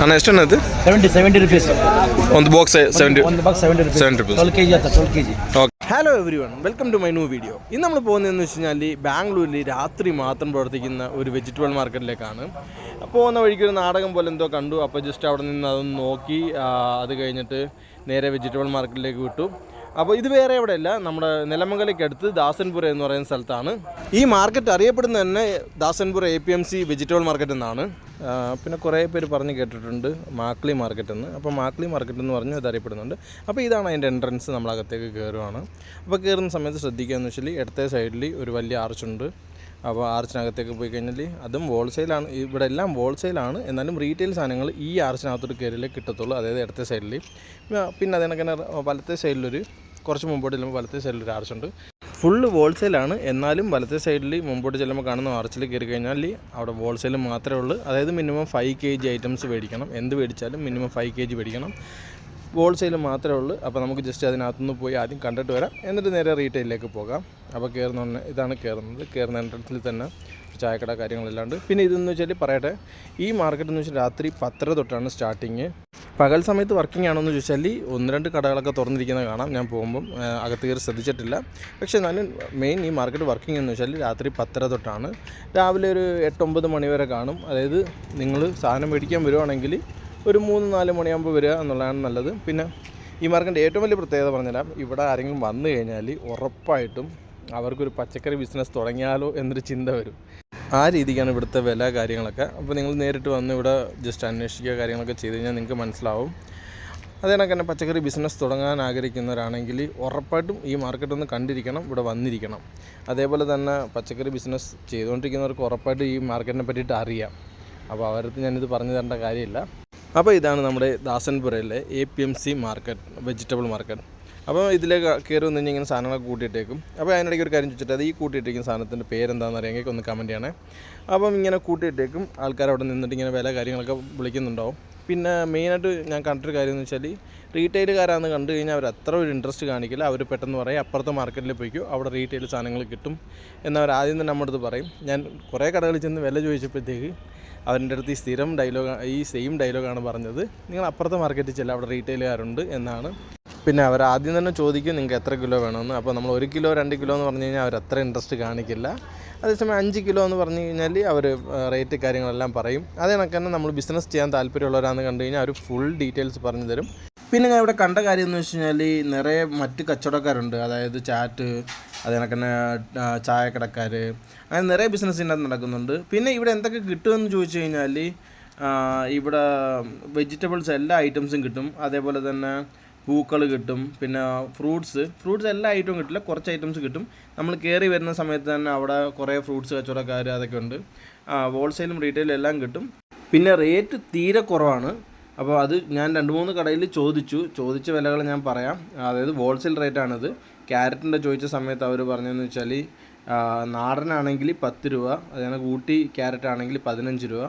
ಅಣ್ಣ ಎಷ್ಟಣ್ಣ ಇದು seventy seventy rupees ಒಂದು ಬಾಕ್ಸ್ ಸೆವೆಂಟಿ ಒಂದು box seventy rupees seventy rupees twelve K G ಆಯ್ತಾ twelve K G hello everyone welcome to my new video ഇന്ന് നമ്മൾ പോകുന്നതെന്ന് വെച്ച് കഴിഞ്ഞാൽ ബാംഗ്ലൂരിൽ രാത്രി മാത്രം പ്രവർത്തിക്കുന്ന ഒരു വെജിറ്റബിൾ മാർക്കറ്റിലേക്കാണ് പോകുന്ന വഴിക്ക് ഒരു നാടകം പോലെ എന്തോ കണ്ടു അപ്പോൾ ജസ്റ്റ് അവിടെ നിന്ന് അതൊന്ന് നോക്കി ആ, അത് കഴിഞ്ഞിട്ട് നേരെ വെജിറ്റബിൾ മാർക്കറ്റിലേക്ക് വിട്ടു അപ്പോൾ ഇത് വേറെ എവിടെയല്ല നമ്മുടെ നിലമംഗലയ്ക്ക് അടുത്ത് ദാസൻപുര എന്ന് പറയുന്ന സ്ഥലത്താണ് ഈ മാർക്കറ്റ് അറിയപ്പെടുന്ന തന്നെ Dasanpura A P M C vegetable market എന്നാണ് ആ, പിന്നെ കുറേ പേര് പറഞ്ഞ് കേട്ടിട്ടുണ്ട് മാക്ലി മാർക്കറ്റ് എന്ന് അപ്പോൾ മാക്ലി മാർക്കറ്റ് എന്ന് പറഞ്ഞ് ഇത് അറിയപ്പെടുന്നുണ്ട്. അപ്പോൾ ഇതാണ് അതിന്റെ എൻട്രൻസ് നമ്മളകത്തേക്ക് കയറുവാണ്. അപ്പോൾ കയറുന്ന സമയത്ത് ശ്രദ്ധിക്കുക എന്ന് വെച്ചാൽ ഇടത്തെ സൈഡിൽ ഒരു വലിയ ആർച്ചുണ്ട് അപ്പോൾ ആർച്ചിനകത്തേക്ക് പോയി കഴിഞ്ഞാൽ അതും ഹോൾസെയിലാണ് ഇവിടെ എല്ലാം ഹോൾസെയിലാണ് എന്നാലും റീറ്റെയിൽ സാധനങ്ങൾ ഈ ആർച്ചിനകത്തോട്ട് കയറിയാലേ കിട്ടത്തുള്ളൂ. അതായത് ഇടത്തെ സൈഡിൽ പിന്നെ അതിനൊക്കെ വലത്തെ സൈഡിലൊരു കുറച്ച് മുമ്പോട്ട് ചെല്ലുമ്പോൾ വലത്തെ സൈഡിലൊരു ആർച്ചുണ്ട് ഫുള്ള് ഹോൾസെയിലാണ് എന്നാലും വലത്തെ സൈഡിൽ മുമ്പോട്ട് ചെല്ലുമ്പോൾ കാണുന്ന ആർച്ചിൽ കയറി കഴിഞ്ഞാൽ അവിടെ ഹോൾസെയിൽ മാത്രമേ ഉള്ളൂ. അതായത് minimum five K G items മേടിക്കണം. എന്ത് മേടിച്ചാലും മിനിമം ഫൈവ് കെ ജി മേടിക്കണം. ഹോൾസെയിൽ മാത്രമേ ഉള്ളൂ. അപ്പോൾ നമുക്ക് ജസ്റ്റ് അതിനകത്തുനിന്ന് പോയി ആദ്യം കണ്ടിട്ട് വരാം. എന്നിട്ട് നേരെ റീറ്റെയിലേക്ക് പോകാം. അപ്പോൾ കയറുന്ന ഇതാണ് കയറുന്നത് കയറുന്ന എൻട്രൻസിൽ തന്നെ ചായക്കട കാര്യങ്ങളെല്ലാം ഉണ്ട്. പിന്നെ ഇതെന്ന് വെച്ചാൽ പറയട്ടെ ഈ മാർക്കറ്റ് എന്ന് വെച്ചാൽ രാത്രി പത്തര തൊട്ടാണ് സ്റ്റാർട്ടിങ് പകൽ സമയത്ത് വർക്കിംഗ് ആണോ എന്ന് ചോദിച്ചാൽ ഒന്ന് രണ്ട് കടകളൊക്കെ തുറന്നിരിക്കുന്നത് കാണാം. ഞാൻ പോകുമ്പം അകത്ത് കയറി ശ്രദ്ധിച്ചിട്ടില്ല. പക്ഷേ എന്നാലും മെയിൻ ഈ മാർക്കറ്റ് വർക്കിംഗ് എന്ന് വെച്ചാൽ രാത്രി പത്തര തൊട്ടാണ്. രാവിലെ ഒരു എട്ടൊമ്പത് മണി വരെ കാണും. അതായത് നിങ്ങൾ സാധനം മേടിക്കാൻ വരുവാണെങ്കിൽ ഒരു മൂന്ന് നാല് മണിയാകുമ്പോൾ വരിക എന്നുള്ളതാണ് നല്ലത്. പിന്നെ ഈ മാർക്കിന്റെ ഏറ്റവും വലിയ പ്രത്യേകത പറഞ്ഞുതരാം. ഇവിടെ ആരെങ്കിലും വന്നു കഴിഞ്ഞാൽ ഉറപ്പായിട്ടും അവർക്കൊരു പച്ചക്കറി ബിസിനസ് തുടങ്ങിയാലോ എന്നൊരു ചിന്ത വരും. ആ രീതിക്കാണ് ഇവിടുത്തെ വില കാര്യങ്ങളൊക്കെ. അപ്പോൾ നിങ്ങൾ നേരിട്ട് വന്ന് ഇവിടെ ജസ്റ്റ് അന്വേഷിക്കുക കാര്യങ്ങളൊക്കെ ചെയ്ത് കഴിഞ്ഞാൽ നിങ്ങൾക്ക് മനസ്സിലാവും. അതേ കണക്ക് തന്നെ പച്ചക്കറി ബിസിനസ് തുടങ്ങാൻ ആഗ്രഹിക്കുന്നവരാണെങ്കിൽ ഉറപ്പായിട്ടും ഈ മാർക്കറ്റ് ഒന്ന് കണ്ടിരിക്കണം ഇവിടെ വന്നിരിക്കണം. അതേപോലെ തന്നെ പച്ചക്കറി ബിസിനസ് ചെയ്തുകൊണ്ടിരിക്കുന്നവർക്ക് ഉറപ്പായിട്ടും ഈ മാർക്കറ്റിനെ പറ്റിയിട്ട് അറിയാം. അപ്പോൾ അവർക്ക് ഞാനിത് പറഞ്ഞു തരേണ്ട കാര്യമില്ല. അപ്പോൾ ഇതാണ് നമ്മുടെ ദാസൻപുരയിലെ A P M C market vegetable market അപ്പോൾ ഇതിലേക്ക് കയറി വന്നു കഴിഞ്ഞാൽ ഇങ്ങനെ സാധനങ്ങളൊക്കെ കൂട്ടിയിട്ടേക്കും. അപ്പോൾ അതിനിടയ്ക്ക് ഒരു കാര്യം ചോദിച്ചിട്ട് അത് ഈ കൂട്ടിയിട്ടേക്കുന്ന സാധനത്തിന്റെ പേരെന്താണെന്ന് അറിയാമെങ്കിൽ ഒന്ന് കമന്റ് ചെയ്യണേ. അപ്പം ഇങ്ങനെ കൂട്ടിയിട്ടേക്കും. ആൾക്കാർ അവിടെ നിന്നിട്ട് ഇങ്ങനെ വില കാര്യങ്ങളൊക്കെ വിളിക്കുന്നുണ്ടാവും. പിന്നെ മെയിനായിട്ട് ഞാൻ കണ്ടൊരു കാര്യം എന്ന് വെച്ചാൽ റീറ്റെയിലുകാരാന്ന് കണ്ടു കഴിഞ്ഞാൽ അവർ അത്ര ഒരു ഇൻട്രസ്റ്റ് കാണിക്കില്ല. അവർ പെട്ടെന്ന് പറയും അപ്പുറത്തെ മാർക്കറ്റിൽ പോയിക്കോ അവിടെ റീറ്റെയിൽ സാധനങ്ങൾ കിട്ടും. എന്നവർ ആദ്യം തന്നെ നമ്മുടെ അടുത്ത് പറയും. ഞാൻ കുറേ കടകളിൽ ചെന്ന് വില ചോദിച്ചപ്പോഴത്തേക്ക് അവരുടെ അടുത്ത് ഈ സ്ഥിരം ഡയലോഗ് ഈ സെയിം ഡയലോഗാണ് പറഞ്ഞത്. നിങ്ങൾ അപ്പുറത്തെ മാർക്കറ്റിൽ ചെല്ലാം അവിടെ റീറ്റെയിലുകാരുണ്ട് എന്നാണ്. പിന്നെ അവർ ആദ്യം തന്നെ ചോദിക്കും നിങ്ങൾക്ക് എത്ര കിലോ വേണമെന്ന്. അപ്പോൾ നമ്മൾ ഒരു കിലോ രണ്ട് കിലോ എന്ന് പറഞ്ഞു കഴിഞ്ഞാൽ അവർ അത്ര ഇൻട്രസ്റ്റ് കാണിക്കില്ല. അതേസമയം അഞ്ച് കിലോ എന്ന് പറഞ്ഞു കഴിഞ്ഞാൽ അവർ റേറ്റ് കാര്യങ്ങളെല്ലാം പറയും. അതേ കണക്ക് തന്നെ നമ്മൾ ബിസിനസ് ചെയ്യാൻ താല്പര്യമുള്ളവരാണെന്ന് കണ്ടു കഴിഞ്ഞാൽ അവർ ഫുൾ ഡീറ്റെയിൽസ് പറഞ്ഞു തരും. പിന്നെ ഞാൻ ഇവിടെ കണ്ട കാര്യം എന്ന് വെച്ച് കഴിഞ്ഞാൽ നിറയെ മറ്റ് കച്ചവടക്കാരുണ്ട്. അതായത് ചാറ്റ് അതേ കണക്ക് തന്നെ ചായക്കടക്കാർ അങ്ങനെ നിറയെ ബിസിനസ് ഇതിനകത്ത് നടക്കുന്നുണ്ട്. പിന്നെ ഇവിടെ എന്തൊക്കെ കിട്ടുമെന്ന് ചോദിച്ചു കഴിഞ്ഞാൽ ഇവിടെ വെജിറ്റബിൾസ് എല്ലാ ഐറ്റംസും കിട്ടും. അതേപോലെ തന്നെ പൂക്കൾ കിട്ടും പിന്നെ ഫ്രൂട്ട്സ് ഫ്രൂട്ട്സ് എല്ലാ ഐറ്റവും കിട്ടില്ല കുറച്ച് ഐറ്റംസ് കിട്ടും. നമ്മൾ കയറി വരുന്ന സമയത്ത് തന്നെ അവിടെ കുറേ ഫ്രൂട്ട്സ് കച്ചവടക്കാർ അതൊക്കെ ഉണ്ട്. ഹോൾസെയിലും റീറ്റെയിലും എല്ലാം കിട്ടും. പിന്നെ റേറ്റ് തീരെ കുറവാണ്. അപ്പോൾ അത് ഞാൻ രണ്ട് മൂന്ന് കടയിൽ ചോദിച്ചു. ചോദിച്ച വിലകൾ ഞാൻ പറയാം. അതായത് ഹോൾസെയിൽ റേറ്റാണിത് ക്യാരറ്റിന്റെ ചോദിച്ച സമയത്ത് അവർ പറഞ്ഞതെന്ന് വെച്ചാൽ നാടനാണെങ്കിൽ പത്ത് രൂപ അതായത് ഊട്ടി ക്യാരറ്റ് ആണെങ്കിൽ പതിനഞ്ച് രൂപ.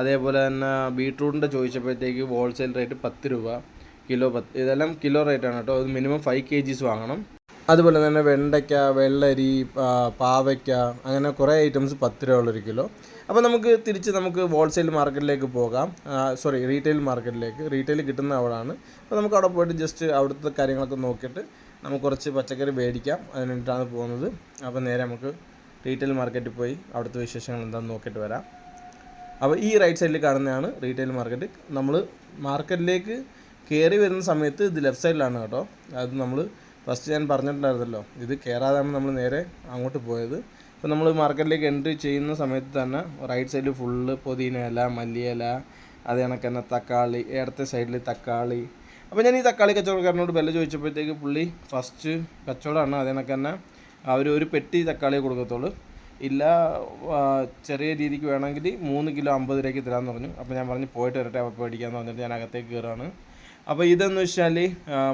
അതേപോലെ തന്നെ ബീട്രൂട്ടിന്റെ ചോദിച്ചപ്പോഴത്തേക്ക് ഹോൾസെയിൽ റേറ്റ് പത്ത് രൂപ. കിലോ പത്ത് ഇതെല്ലാം കിലോ റേറ്റാണ് കേട്ടോ. അത് മിനിമം ഫൈവ് കെ ജീസ് വാങ്ങണം. അതുപോലെ തന്നെ വെണ്ടയ്ക്ക വെള്ളരി പാവയ്ക്ക അങ്ങനെ കുറേ ഐറ്റംസ് പത്ത് രൂപ ഉള്ളൊരു കിലോ. അപ്പോൾ നമുക്ക് തിരിച്ച് നമുക്ക് ഹോൾസെയിൽ മാർക്കറ്റിലേക്ക് പോകാം. സോറി റീറ്റെയിൽ മാർക്കറ്റിലേക്ക് റീറ്റെയിൽ കിട്ടുന്ന അവിടെയാണ് അപ്പോൾ നമുക്ക് അവിടെ പോയിട്ട് ജസ്റ്റ് അവിടുത്തെ കാര്യങ്ങളൊക്കെ നോക്കിയിട്ട് നമുക്ക് കുറച്ച് പച്ചക്കറി മേടിക്കാം. അതിന് വേണ്ടിയിട്ടാണ് പോകുന്നത്. അപ്പോൾ നേരെ നമുക്ക് റീറ്റെയിൽ മാർക്കറ്റിൽ പോയി അവിടുത്തെ വിശേഷങ്ങൾ എന്താണെന്ന് നോക്കിയിട്ട് വരാം. അപ്പോൾ ഈ റൈറ്റ് സൈഡിൽ കാണുന്നതാണ് റീറ്റെയിൽ മാർക്കറ്റ് നമ്മൾ മാർക്കറ്റിലേക്ക് കയറി വരുന്ന സമയത്ത് ഇത് ലെഫ്റ്റ് സൈഡിലാണ് കേട്ടോ. അത് നമ്മൾ ഫസ്റ്റ് ഞാൻ പറഞ്ഞിട്ടുണ്ടായിരുന്നല്ലോ ഇത് കയറാതാണ് നമ്മൾ നേരെ അങ്ങോട്ട് പോയത്. അപ്പോൾ നമ്മൾ മാർക്കറ്റിലേക്ക് എൻട്രി ചെയ്യുന്ന സമയത്ത് തന്നെ റൈറ്റ് സൈഡിൽ ഫുള്ള് പുതിന ഇല മല്ലിയില അത് കണക്ക് തന്നെ തക്കാളി ഇടത്തെ സൈഡിൽ തക്കാളി. അപ്പോൾ ഞാൻ ഈ തക്കാളി കച്ചവടക്കാരനോട് വില ചോദിച്ചപ്പോഴത്തേക്ക് പുള്ളി ഫസ്റ്റ് കച്ചവടമാണ് അത് കണക്ക് തന്നെ അവർ ഒരു പെട്ടി തക്കാളി കൊടുക്കത്തുള്ളൂ. ഇല്ല ചെറിയ രീതിക്ക് വേണമെങ്കിൽ മൂന്ന് കിലോ അമ്പത് രൂപയ്ക്ക് തരാമെന്ന് പറഞ്ഞു. അപ്പോൾ ഞാൻ പറഞ്ഞു പോയിട്ട് വരട്ടെ അപ്പോൾ പേടിക്കാമെന്ന് പറഞ്ഞിട്ട് ഞാൻ അകത്തേക്ക് കയറുകയാണ് അപ്പോൾ ഇതെന്ന് വെച്ചാൽ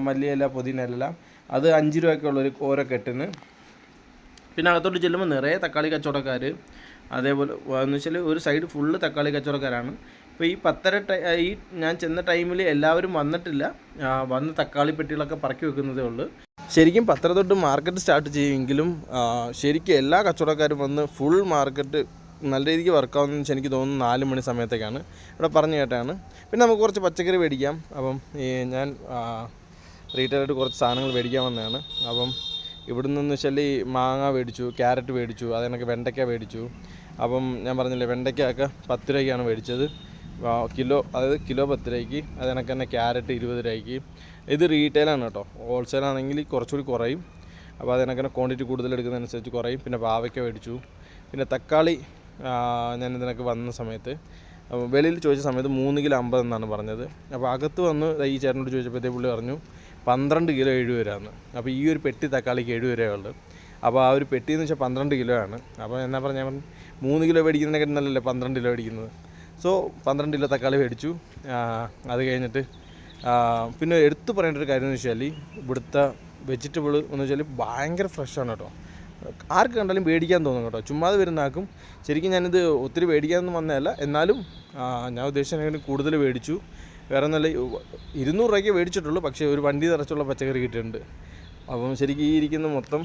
മല്ലിയില പുതിന ഇല അത് അഞ്ച് രൂപയ്ക്കുള്ളൊരു ഓരോ കെട്ടിന് പിന്നെ അകത്തോട്ട് ചെല്ലുമ്പോൾ നിറയെ തക്കാളി കച്ചവടക്കാർ അതേപോലെ എന്ന് വെച്ചാൽ ഒരു സൈഡ് ഫുള്ള് തക്കാളി കച്ചവടക്കാരാണ്. ഇപ്പോൾ ഈ പത്തര ഈ ഞാൻ ചെന്ന ടൈമിൽ എല്ലാവരും വന്നിട്ടില്ല. വന്ന് തക്കാളി പെട്ടികളൊക്കെ പറക്കി വെക്കുന്നതേ ഉള്ളൂ. ശരിക്കും പത്തര തൊട്ട് മാർക്കറ്റ് സ്റ്റാർട്ട് ചെയ്യുമെങ്കിലും ശരിക്കും എല്ലാ കച്ചവടക്കാരും വന്ന് ഫുൾ മാർക്കറ്റ് നല്ല രീതിക്ക് വർക്കാവുന്ന എനിക്ക് തോന്നുന്നു നാല് മണി സമയത്തേക്കാണ്. ഇവിടെ പറഞ്ഞു കേട്ടാണ്. പിന്നെ നമുക്ക് കുറച്ച് പച്ചക്കറി മേടിക്കാം. അപ്പം ഈ ഞാൻ റീറ്റെയിലായിട്ട് കുറച്ച് സാധനങ്ങൾ മേടിക്കാൻ വന്നതാണ്. അപ്പം ഇവിടെ നിന്ന് വെച്ചാൽ ഈ മാങ്ങ മേടിച്ചു ക്യാരറ്റ് മേടിച്ചു അതിനൊക്കെ വെണ്ടയ്ക്ക മേടിച്ചു. അപ്പം ഞാൻ പറഞ്ഞില്ലേ വെണ്ടയ്ക്കൊക്കെ പത്ത് രൂപയ്ക്കാണ് മേടിച്ചത്. കിലോ അതായത് കിലോ പത്ത് രൂപയ്ക്ക് അതിനൊക്കെ തന്നെ ക്യാരറ്റ് ഇരുപത് രൂപയ്ക്ക്. ഇത് റീറ്റെയിലാണ് കേട്ടോ. ഹോൾസെയിൽ ആണെങ്കിൽ കുറച്ചുകൂടി കുറയും. അപ്പോൾ അതിനൊക്കെ ക്വാണ്ടിറ്റി കൂടുതൽ എടുക്കുന്നതനുസരിച്ച് കുറയും. പിന്നെ പാവയ്ക്ക മേടിച്ചു. പിന്നെ തക്കാളി ഞാൻ ഇതിനൊക്കെ വന്ന സമയത്ത്. വെളിയിൽ ചോദിച്ച സമയത്ത് മൂന്ന് കിലോ അമ്പത് എന്നാണ് പറഞ്ഞത്. അപ്പോൾ അകത്ത് വന്ന് ഈ ചേട്ടനോട് ചോദിച്ചപ്പോഴത്തേ പുള്ളി പറഞ്ഞു പന്ത്രണ്ട് കിലോ എഴുപത് രൂപയാണ് അപ്പോൾ ഈ ഒരു പെട്ടി തക്കാളിക്ക് എഴുപത് രൂപയുള്ളൂ അപ്പോൾ ആ ഒരു പെട്ടി എന്ന് വെച്ചാൽ പന്ത്രണ്ട് കിലോ ആണ്. അപ്പോൾ എന്നാ പറഞ്ഞാൽ പറഞ്ഞു മൂന്ന് കിലോ മേടിക്കുന്നതിനൊക്കെ നല്ലല്ലേ പന്ത്രണ്ട് കിലോ മേടിക്കുന്നത്? സോ പന്ത്രണ്ട് കിലോ തക്കാളി മേടിച്ചു. അത് കഴിഞ്ഞിട്ട് പിന്നെ എടുത്തു പറയേണ്ട ഒരു കാര്യം എന്ന് വെച്ചാൽ ഇവിടുത്തെ വെജിറ്റബിൾ എന്ന് വെച്ചാൽ ഭയങ്കര ഫ്രഷാണ് കേട്ടോ. ആർക്ക് കണ്ടാലും പേടിക്കാൻ തോന്നും കേട്ടോ. ചുമ്മാതെ വരുന്ന ആക്കും ശരിക്കും ഞാനിത് ഒത്തിരി പേടിക്കാനൊന്നും വന്നതല്ല. എന്നാലും ഞാൻ ഉദ്ദേശിച്ചതിനേക്കാളും കൂടുതൽ മേടിച്ചു വേറെ നല്ല ഇരുന്നൂറ് രൂപയ്ക്ക് മേടിച്ചിട്ടുള്ളൂ പക്ഷേ ഒരു വണ്ടി നിറച്ചുള്ള പച്ചക്കറി കിട്ടിയിട്ടുണ്ട്. അപ്പം ശരിക്കും ഈ ഇരിക്കുന്ന മൊത്തം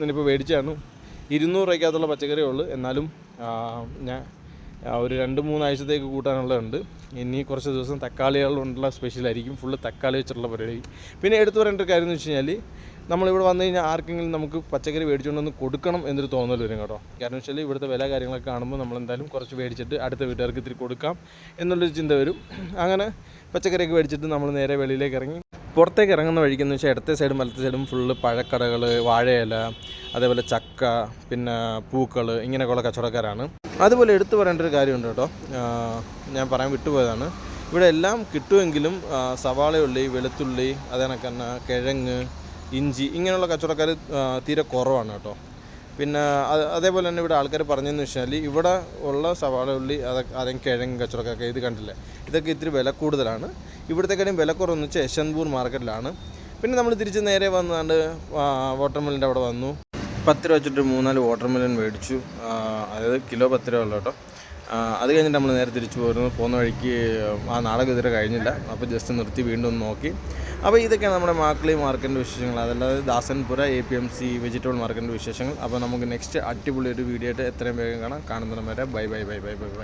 ഞാനിപ്പോൾ മേടിച്ചാണ് ഇരുന്നൂറ് രൂപയ്ക്കകത്തുള്ള പച്ചക്കറിയേ ഉള്ളൂ. എന്നാലും ഞാൻ ഒരു രണ്ട് മൂന്നാഴ്ചത്തേക്ക് കൂട്ടാനുള്ളതുണ്ട്. ഇനി കുറച്ച് ദിവസം തക്കാളികൾ കൊണ്ടുള്ള സ്പെഷ്യലായിരിക്കും ഫുള്ള് തക്കാളി വെച്ചിട്ടുള്ള പരിപാടി. പിന്നെ എടുത്തു പറയേണ്ട ഒരു കാര്യം എന്ന് വെച്ച് കഴിഞ്ഞാൽ നമ്മളിവിടെ വന്നു കഴിഞ്ഞാൽ ആർക്കെങ്കിലും നമുക്ക് പച്ചക്കറി മേടിച്ചുകൊണ്ടൊന്ന് കൊടുക്കണം എന്നൊരു തോന്നൽ വരും കേട്ടോ. കാരണം വെച്ചാൽ ഇവിടുത്തെ വില കാര്യങ്ങളൊക്കെ കാണുമ്പോൾ നമ്മളെന്തായാലും കുറച്ച് മേടിച്ചിട്ട് അടുത്ത വീട്ടുകാർക്ക് ഇത്തിരി കൊടുക്കാം എന്നുള്ളൊരു ചിന്ത വരും. അങ്ങനെ പച്ചക്കറിയൊക്കെ മേടിച്ചിട്ട് നമ്മൾ നേരെ വെളിയിലേക്ക് ഇറങ്ങി. പുറത്തേക്ക് ഇറങ്ങുന്ന വഴിക്കെന്ന് വെച്ചാൽ ഇടത്തെ സൈഡും വലത്തെ സൈഡും ഫുള്ള് പഴക്കടകൾ വാഴയില അതേപോലെ ചക്ക പിന്നെ പൂക്കൾ ഇങ്ങനെയൊക്കെയുള്ള കച്ചവടക്കാരാണ്. അതുപോലെ എടുത്തു പറയേണ്ട ഒരു കാര്യമുണ്ട് കേട്ടോ. ഞാൻ പറയാൻ വിട്ടുപോയതാണ്. ഇവിടെ എല്ലാം കിട്ടുമെങ്കിലും സവാളയുള്ളി വെളുത്തുള്ളി അതേണക്ക് തന്നെ കിഴങ്ങ് ഇഞ്ചി ഇങ്ങനെയുള്ള കച്ചവടക്കാർ തീരെ കുറവാണ് കേട്ടോ. പിന്നെ അതേപോലെ തന്നെ ഇവിടെ ആൾക്കാർ പറഞ്ഞതെന്ന് വെച്ചാൽ ഇവിടെ ഉള്ള സവാള ഉള്ളി അതൊക്കെ അതെങ്കിൽ കിഴങ്ങ് കച്ചവടമൊക്കെ ഇത് കണ്ടില്ലേ? ഇതൊക്കെ ഇത്തിരി വില കൂടുതലാണ്. ഇവിടത്തെക്കാളും വില കുറവെന്ന് വെച്ചാൽ യശന്ത്പൂർ മാർക്കറ്റിലാണ്. പിന്നെ നമ്മൾ തിരിച്ച് നേരെ വന്നാണ്ട് വാട്ടർമെലിന്റെ അവിടെ വന്നു. പത്ത് രൂപ വെച്ചിട്ട് മൂന്നാൽ വാട്ടർമെലൻ മേടിച്ചു. അതായത് കിലോ പത്ത് രൂപ ഉള്ളു കേട്ടോ. അത് കഴിഞ്ഞിട്ട് നമ്മൾ നേരെ തിരിച്ചു പോരുന്നു. പോകുന്ന വഴിക്ക് ആ നാടകം ഇതുവരെ കഴിഞ്ഞില്ല. അപ്പോൾ ജസ്റ്റ് നിർത്തി വീണ്ടും നോക്കി. അപ്പോൾ ഇതൊക്കെയാണ് നമ്മുടെ മാക്കളി മാർക്കറ്റിന്റെ വിശേഷങ്ങൾ. അതല്ലാതെ Dasanapura A P M C vegetable മാർക്കറ്റിന്റെ വിശേഷങ്ങൾ. അപ്പോൾ നമുക്ക് നെക്സ്റ്റ് അടിപൊളി ഒരു വീഡിയോ ആയിട്ട് എത്രയും വേഗം കാണാം. കാണുന്നിടം വരെ bye bye bye bye bye bye